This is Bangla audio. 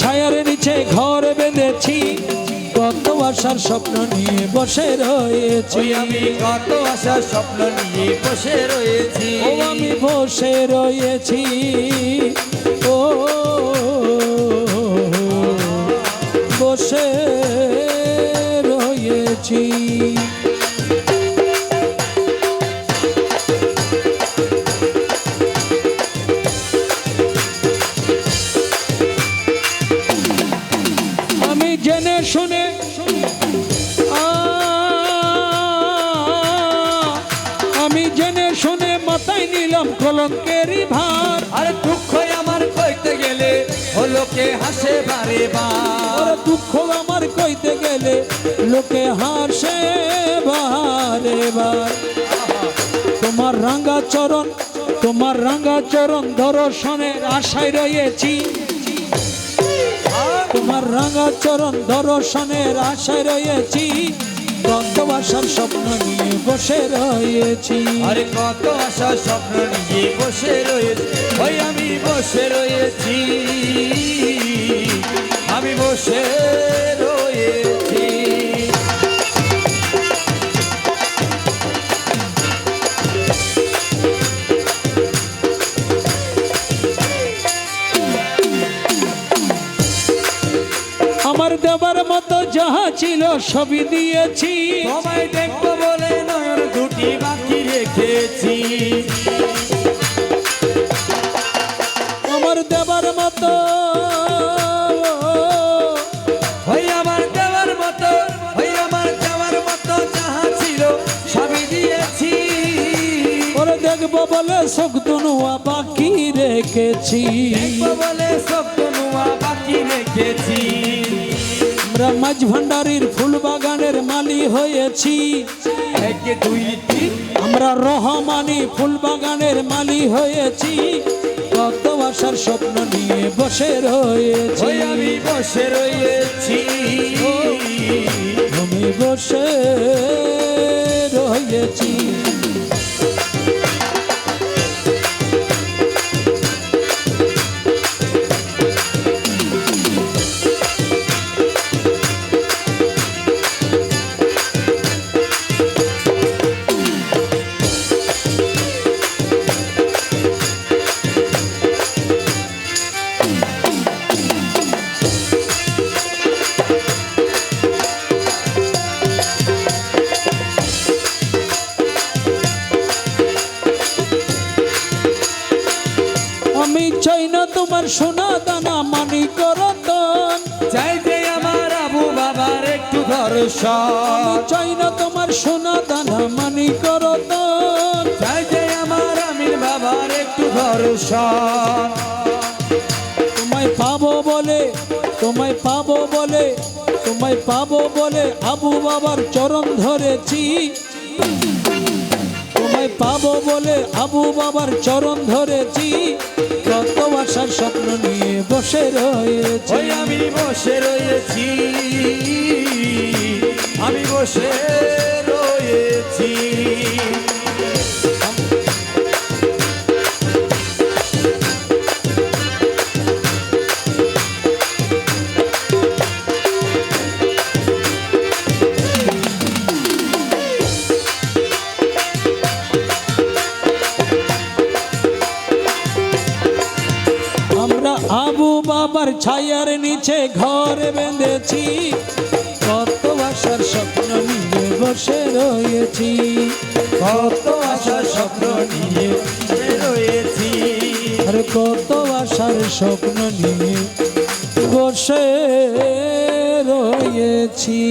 ছায়ার নিচে ঘর বেঁধেছি। কত আশার স্বপ্ন নিয়ে বসে রয়েছি। আমি কত আশার স্বপ্ন নিয়ে বসে রয়েছি। ও আমি বসে রয়েছি। ও বসে রয়েছি। শুনে আমি জেনে শুনে মাথায় নিলাম কলঙ্কেরই ভার। আরে দুঃখ আমার কইতে গেলে হলো কে হাসে বারে বার। দুঃখ আমার কইতে গেলে লোকে হাসে বারে বার। তোমার রাঙ্গা চরণ তোমার রাঙ্গা চরণ দর্শনের আশায় রয়েছি। তোমার রাঙা চরণ দর্শনের আশায় রয়েছি। গন্তবাসার স্বপ্ন নিয়ে বসে রয়েছি। আরে কত আশার স্বপ্ন নিয়ে বসে রয়েছি। ওই আমি বসে রয়েছি। আমার দেবার মতো যাহা ছিল সবই দিয়েছি। তোমায় দেখব বলে নয়ন দুটি বাকি রেখেছি। আমার দেবার মতো সবই দেখব বলে শোক দুনুয়া বাকি রেখেছি। বলে সব নোয়া বাকি রেখেছি। মাঝ ভান্ডারির ফুল বাগানের মালি হয়েছি। এক দুই তিন। আমরা রহমানি ফুল বাগানের মালি হয়েছি। কত আশার স্বপ্ন নিয়ে বসে রয়েছি। আমি বসে রয়েছি। আমি বসে রয়েছি। না তোমার সোনা দানা মানি করতন। চাই যে আমার আবু বাবার একটু দর্শন। চাই না তোমার সোনা দানা মানি করতন। চাই যে আমার আমির বাবার একটু দর্শন। তোমায় পাবো বলে তোমায় পাবো বলে তোমায় পাবো বলে আবু বাবার চরণ ধরেছি। তোমায় পাবো বলে আবু বাবার চরণ ধরেছি। আশার স্বপ্ন নিয়ে বসে রয়েছি। আমি বসে রয়েছি। আমি বসে আবু বাবার ছায়ার নিচে ঘর বেঁধেছি। কত আশার স্বপ্ন নিয়ে বসে রয়েছি। কত আশার স্বপ্ন নিয়ে রয়েছি। আর কত আশার স্বপ্ন নিয়ে বসে রয়েছি।